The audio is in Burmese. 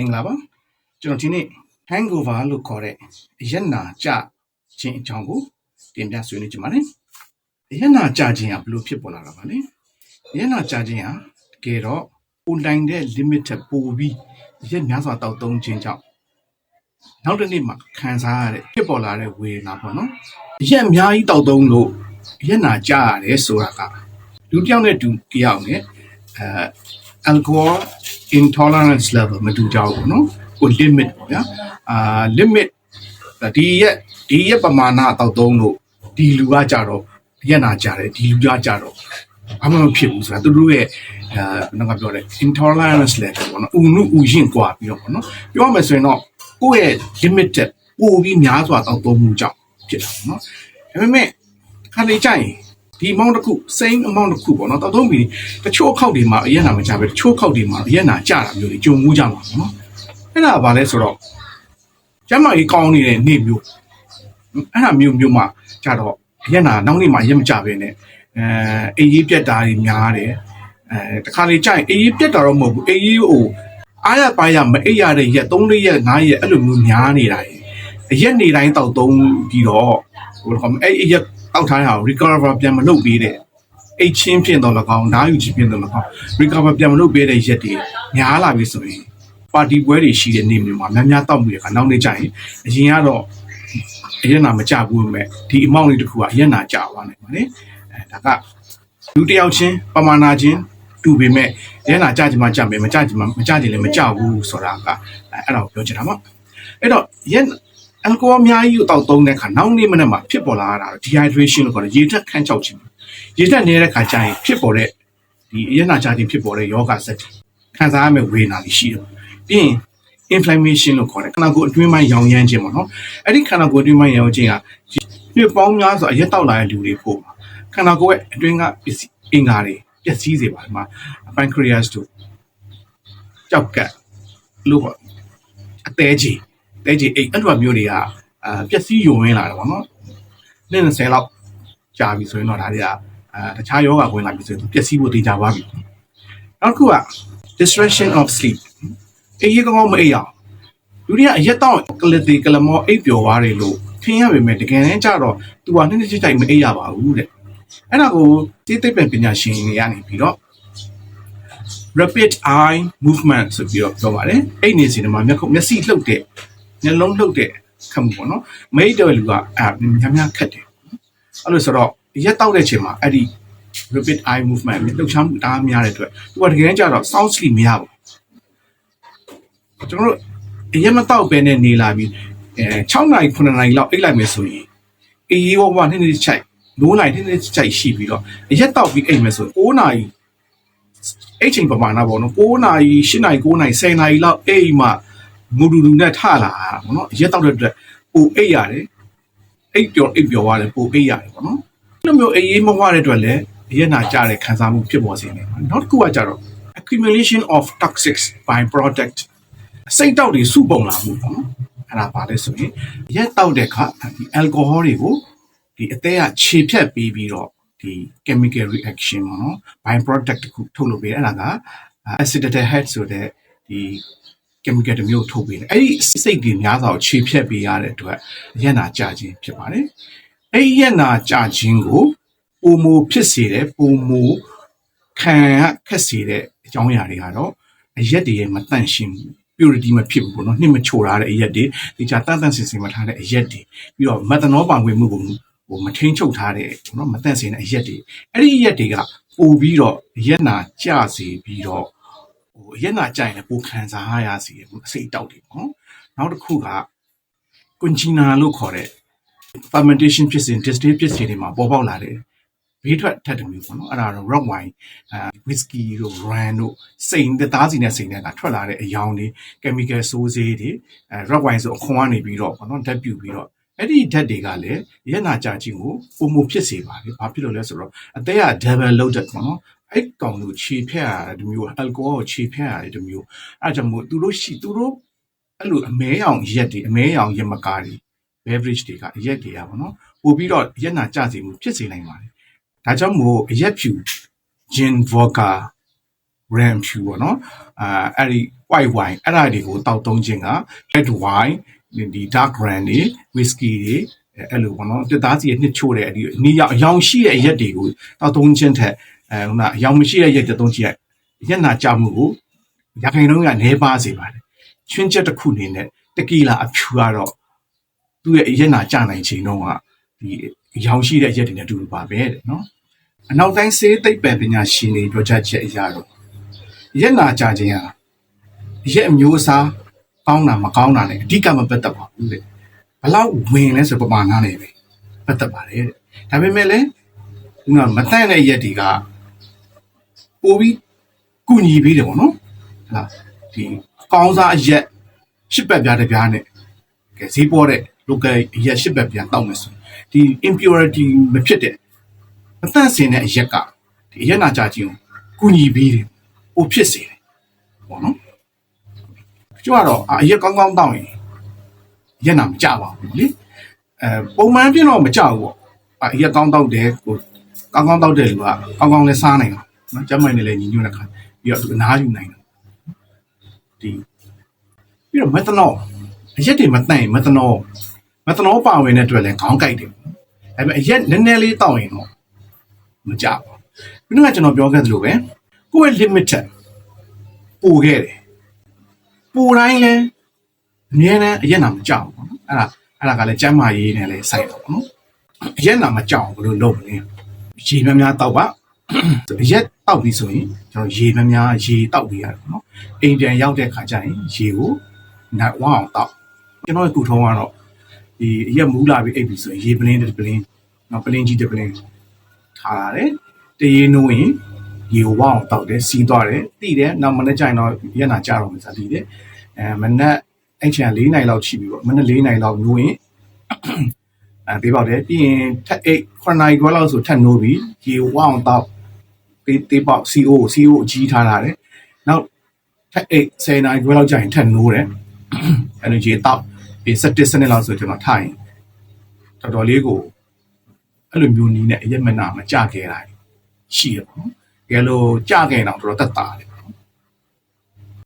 မင်္ဂလာပါကျွန်တော်ဒီနေ့ hangover လို့ခေါ်တဲ့ရက်နာကြခြင်းအကြောင်းကိုတင်ပြဆွေးနွေးကြပါမယ်ရက်နာကြခြင်းကဘယ်လိုဖြစ်ပေါ်လာတာပါလဲရက်နာကြခြင်းဟာတကယ်တော့ online တဲ့ limit ထက်ပိုပြီးရက်များစွာတောက်သုံးခြင်းကြောင့်နောက်တစ်နေ့မှာခံစားရတဲ့ဖြစ်ပေါ်လာတဲ့ဝေဒနာပေါ့နော်ရက်အများကြီးတောက်သုံးလို့ရက်နာကြရတယ်ဆိုတာကလူတစ်ယောက်နဲ့တူတစ်ယောက်နဲ့အဲ alcohol intolerance level မတူကြဘူးပေါ့နော်ကို limit ပေါ့ဗျာအာ limit ဒီရက်ဒီရက်ပမာဏတောက်သုံးလို့ဒီလူကကြတော့ရက်နာကြတယ်ဒီလူကကြတော့ဘာမှမဖြစ်ဘူးဆိုတာသူတို့ရဲ့အဲဘယ်တော့ပြောလဲ intolerance level ပေါ့နော်ဥနုဥရင်กว่าပြီးတော့ပေါ့နော်ပြောရမယ်ဆိုရင်တော့ကိုယ့်ရဲ့ limit တက်ပိုပြီးများစွာတောက်သုံးမှုကြောင့်ဖြစ်တာပေါ့နော်ဒါပေမဲ့ခါလေးကြရင် ဒီ amount တစ်ခု same amount တစ်ခုပေါ့နော်တောက်သုံးပြီးတချို့အခောက်တွေမှာအရက်နာမကြပဲတချို့အခောက်တွေမှာအရက်နာကြတာမျိုးတွေကြုံမှုကြမှာပေါ့နော်အဲ့ဒါကဘာလဲဆိုတော့ကျမကြီးကောင်းနေတဲ့နေ့မျိုးအဲ့ဒါမျိုးမျိုးမှာကြတော့အရက်နာနောက်နေ့မှာရက်မကြပဲနဲ့အဲအေးကြီးပြက်တာတွေများတယ်အဲတခါလေကြရင်အေးကြီးပြက်တာတော့မဟုတ်ဘူးအေးကြီးကိုအားရပါရမအိပ်ရတဲ့ရက်3ရက်ရက်5ရက်အဲ့လိုမျိုးများနေတာရေအရက်နေတိုင်းတောက်သုံးပြီးတော့ဟိုကောင်အဲ့အရက် တောက်ထားရအောင် recover ပြန်မလုပ်ပေးတဲ့အိတ်ချင်းဖြစ်တော့လကောင်းဓာတ်ယူချင်းဖြစ်တော့လကောင်း recover ပြန်မလုပ်ပေးတဲ့ရက်တွေများလာပြီဆိုရင်ပါတီပွဲတွေရှိတဲ့နေ့မျိုးမှာများများတောက်မှုရခါနောက်နေ့ကျရင်အရင်ကတော့အရက်နာမကြဘူးပဲဒီ amount လေးတစ်ခုကအရက်နာကြသွားနိုင်ပါလေအဲဒါကလူတစ်ယောက်ချင်းပမာဏချင်းတူပေမဲ့အရက်နာကြကြမှာကြမယ်မကြကြမှာမကြကြလည်းမကြဘူးဆိုတာကအဲ့ဒါကိုပြောချင်တာပေါ့အဲ့တော့ရက် အယ်ကိုဟောအများကြီးကိုတောက်သုံးတဲ့အခါနောက်နေ့မနေ့မှာဖြစ်ပေါ်လာတာ dehydration လို့ခေါ်တယ်ရေဓာတ်ခန်းချောက်ခြင်းရေဓာတ်နေတဲ့အခါကျရင်ဖြစ်ပေါ်တဲ့ဒီအရက်နာကြခြင်းဖြစ်ပေါ်တဲ့ယောဂစက်တွေခံစားရမယ့်ဝေဒနာတွေရှိတယ်ပြီးရင် inflammation လို့ခေါ်တယ်ခန္ဓာကိုယ်အတွင်းပိုင်းရောင်ရမ်းခြင်းပေါ့နော်အဲ့ဒီခန္ဓာကိုယ်အတွင်းပိုင်းရောင်ခြင်းကပြပေါင်းများစွာအရက်တောက်လာတဲ့လူတွေဖို့ခန္ဓာကိုယ်ရဲ့အတွင်းကပစ္စည်းအင်္ဂါတွေပျက်စီးစေပါတယ်မှာ pancreas တို့ကြောက်ကက်လို့ပေါ့အသေးကြီး အသေးကြီးအဲ့အဲ့လိုမျိုးတွေကအာပျက်စီးယိုရင်းလာတယ်ပေါ့နော်နေ့20လောက်ကြာပြီဆိုရင်တော့ဒါတွေကအာတခြားယောဂဝင်လာပြီဆိုရင်ပျက်စီးဖို့တေချာသွားပြီနောက်တစ်ခုက distraction of sleep အေးရကောင်းမအေးရအောင်လူတွေကအရက်တော့ကလတီကလမောအိပ်ပျော်သွားတယ်လို့ထင်ရပေမဲ့တကယ်တမ်းကျတော့ तू ကနှစ်နှစ်ချိတ်ချိတ်မအေးရပါဘူးတဲ့အဲ့ဒါကိုသိသိပ္ပံပညာရှင်တွေကနေပြီးတော့ rapid eye movement ဆိုပြီးတော့ပြောပါတယ်အဲ့နေစီမှာမျက်ခုံးမျက်စိလှုပ်တဲ့ မျက်လုံးလှုပ်တဲ့ခတ်မှုပေါ့နော်မိတ်တော်လူကအဲများများခတ်တယ်အဲ့လိုဆိုတော့ရက်တောက်တဲ့ချိန်မှာအဲ့ဒီ rapid eye movement လှုပ်ရှားမှုအားများတဲ့အတွက် तू ကတကယ်တမ်းကျတော့ sound sleep မရဘူးကျွန်တော်တို့အရင်မတော့ပဲနဲ့နေလာပြီးအဲ6နာရီ9နာရီလောက်အိတ်လိုက်မယ်ဆိုရင်အေးအေးဝဝနေ့နေ့ချိုက်နိုးနိုင်နေ့နေ့ချိုက်ရှိပြီးတော့အရက်တော့ပြီးအိတ်မယ်ဆိုရင်9နာရီအိတ်ချိန်ပမာဏပေါ့နော်9နာရီ10နာရီ9နာရီ10နာရီလောက်အိတ်မှ မူဒူဒူနဲ့ထလာတာပေါ့နော်အရက်တော့တဲ့အတွက်ပိုအိတ်ရတယ်အိတ်ပျော်အိတ်ပျော်ရတယ်ပိုအိတ်ရတယ်ပေါ့နော်အဲ့လိုမျိုးအေးအေးမဝတဲ့အတွက်လည်းအရက်နာကြတဲ့ခံစားမှုဖြစ်ပေါ်စေနေတယ်နောက်တစ်ခုကကြတော့ accumulation of toxics by product စိတ်တောက်တွေစုပုံလာမှုပေါ့နော်အဲ့ဒါပါလဲဆိုရင်ရက်တောက်တဲ့အခါဒီ alcohol တွေကိုဒီအသေးကခြေဖြတ်ပြီးပြီးတော့ဒီ chemical reaction ပေါ့နော် by product တစ်ခုထုတ်လုပ်ပေးတယ်အဲ့ဒါက acetaldehyde ဆိုတဲ့ဒီ chemical တစ်မျိုးထုတ်ပေးတယ်အဲ့ဒီစိတ်တွေများစွာကိုခြေဖြတ်ပေးရတဲ့အတွက်ရက်နာကြခြင်းဖြစ်ပါတယ်အဲ့ဒီရက်နာကြခြင်းကိုပုံမဖြစ်စေတဲ့ပုံမခံခက်စေတဲ့အကြောင်းအရာတွေကတော့အရက်တွေရဲ့မတန့်ရှင်းဘူး purity မဖြစ်ဘူးပေါ့နော်နှစ်မချိုထားတဲ့အရက်တွေဒီချာတန်တန်စင်စင်မထားတဲ့အရက်တွေပြီးတော့ methanol ပါဝင်မှုကိုဟိုမထင်းချုပ်ထားတဲ့ပေါ့နော်မတန့်စင်တဲ့အရက်တွေအဲ့ဒီအရက်တွေကပို့ပြီးတော့ရက်နာကျစေပြီးတော့ ဟိုရက်နာကျရင်လည်းပိုခံစားရစေတယ်အစိတ်တောက်တွေပေါ့နော်နောက်တစ်ခုက conchina လို့ခေါ်တဲ့ fermentation ဖြစ်စဉ် distill ဖြစ်စဉ်တွေမှာပေါ်ပေါက်လာတဲ့ဘေးထွက်ထက်တမျိုးပေါ့နော်အဲ့ဒါတော့ red wine အဲ whisky တို့ rum တို့စိန်သားစီနဲ့စိန်နဲ့ကထွက်လာတဲ့အယောင်တွေ chemical စိုးစေးတွေအဲ red wine ဆိုအခွန်ကနေပြီးတော့ပေါ့နော်ဓာတ်ပြုပြီးတော့အဲ့ဒီဓာတ်တွေကလည်းရက်နာကြခြင်းကိုပုံမဖြစ်စေပါတယ်။ဘာဖြစ်လို့လဲဆိုတော့အသက်က double loaded ပေါ့နော်။ အဲ့ကောင်ကိုခြေဖြတ်ရတယ်ဒီမျိုး alcohol ကိုခြေဖြတ်ရတယ်ဒီမျိုးအဲ့ကြောင့်မို့သူတို့ရှိသူတို့အဲ့လိုအမဲရောင်ရက်တွေအမဲရောင်ရက်မကားတွေ beverage တွေကရက်တွေကပေါ့နော်။ပို့ပြီးတော့ရက်နာကြစေမှုဖြစ်စေနိုင်ပါတယ်။ဒါကြောင့်မို့အရက်ဖြူ gin vodka brand ဖြူပေါ့နော်အာအဲ့ဒီ white wine အဲ့ဒါတွေကိုတောက်သုံးခြင်းက red wine ဒီ dark brand တွေ whisky တွေအဲ့လိုပေါ့နော်တစ်သားစီနှစ်ချို့တဲ့အဒီနေရောင်အယောင်ရှိတဲ့အရက်တွေကိုတောက်သုံးခြင်းထက် အဲဟိုကအယောင်မရှိတဲ့ရက်တောက်သုံးခြင်းရက်နာကြမှုကိုရခိုင်နှုန်းကနေပါစေပါတယ်ချွင်းချက်တစ်ခုအနေနဲ့တကီလာအဖြူကတော့သူ့ရဲ့ရက်နာကြနိုင်ချိန်တော့ကဒီအယောင်ရှိတဲ့ရက်တွေနဲ့အတူတူပါပဲတဲ့နော်အနောက်တိုင်းစေးသိပ္ပံပညာရှင်တွေပြောချက်ချက်အရာတော့ရက်နာကြခြင်းဟာရက်အမျိုးအစားကောင်းတာမကောင်းတာနဲ့အဓိကမပတ်သက်ပါဘူးတဲ့ဘလောက်ဝင်လဲဆိုပမာဏနဲ့ပဲပတ်သက်ပါတယ်တဲ့ဒါပေမဲ့လည်းဒီကမတန့်တဲ့ရက်တွေက ပိုပြီးကုညီပေးတယ်ပေါ့နော်ဟလာဒီကောင်းစားအရက်ရှစ်ပတ်ပြားတစ်ပြားနဲ့ကဲဈေးပေါ်တဲ့ local အရက်ရှစ်ပတ်ပြားတောက်မယ်ဆိုရင်ဒီ impurity မဖြစ်တဲ့အသက်စင်တဲ့အရက်ကဒီအရက်နာကြခြင်းကိုကုညီပေးတယ်။ဟိုဖြစ်စေတယ်။ပေါ့နော်။ကျတော့အာအရက်ကောင်းကောင်းတောက်ရင်အရက်နာမကြပါဘူးလေ။အဲပုံမှန်ပြတော့မကြဘူးပေါ့။အာအရက်ကောင်းတောက်တယ်ကိုကောင်းကောင်းတောက်တဲ့လူကကောင်းကောင်းလဲစားနိုင်အောင် နော်။ကျမ်းမိုင်နဲ့လည်းညီညွတ်တဲ့ခါပြီးတော့သူအနားယူနိုင်တယ်။ဒီပြီးတော့မက်သနောအရက်တွေမတန့်ရင်မက်သနောမက်သနောပါဝင်တဲ့အတွက်လည်းခေါင်းကိုက်တယ်။ဒါပေမဲ့အရက်နည်းနည်းလေးတောက်ရင်တော့မကြဘူးခုနကကျွန်တော်ပြောခဲ့သလိုပဲကိုယ့်ရဲ့ limited ပို့ခဲ့တယ်ပို့တိုင်းလဲအမြဲတမ်းအရက်နာမကြောက်ဘူးပေါ့နော်အဲ့ဒါအဲ့ဒါကလည်းကျမ်းမာရေးနဲ့လည်းဆိုင်တော့ပေါ့နော်အရက်နာမကြောက်ဘူးလို့လုပ်မလဲရေများများတောက်ပါအရက် တောက်ပြီဆိုရင်ကျွန်တော်ရေများများရေတောက်ပြီးရတယ်ပေါ့နော်အိမ်ပြန်ရောက်တဲ့ခါကျရင်ရေကိုနိုင်ဝအောင်တောက်ကျွန်တော်ကကုထုံးကတော့ဒီအရက်မူးလာပြီးအိပ်ပြီဆိုရင်ရေပလင်းတစ်ပလင်းနောက်ပလင်းကြီးတစ်ပလင်းထားရတယ်တရေနိုးရင်ရေဝအောင်တောက်တယ်စီးသွားတယ်တိတယ်နောက်မနေ့ကျရင်တော့ရက်နာကြတော့မယ်ဆိုတာတိတယ်အဲမနေ့အဲ့ချင်4နိုင်လောက်ရှိပြီပေါ့မနေ့4နိုင်လောက်နိုးရင်အဲပေးပေါက်တယ်ပြီးရင်ထက်8 9နိုင်ခွဲလောက်ဆိုထက်နိုးပြီရေဝအောင်တောက် ပေးပေးပေါက် CO CO အကြီးထားတာတယ်နောက်ထက်8 10နိုင်ခွဲလောက်ကျရင်ထက်နိုးတယ်အဲ့လိုရေတောက်ပြီး17စနစ်လောက်ဆိုကျွန်တော်ထားရင်တော်တော်လေးကိုအဲ့လိုမျိုးနီးနဲ့အရက်မနာမကြခဲ့တာရှိရပါတော့။တကယ်လို့ကြခဲ့တော့တော်တော်တက်တာတယ်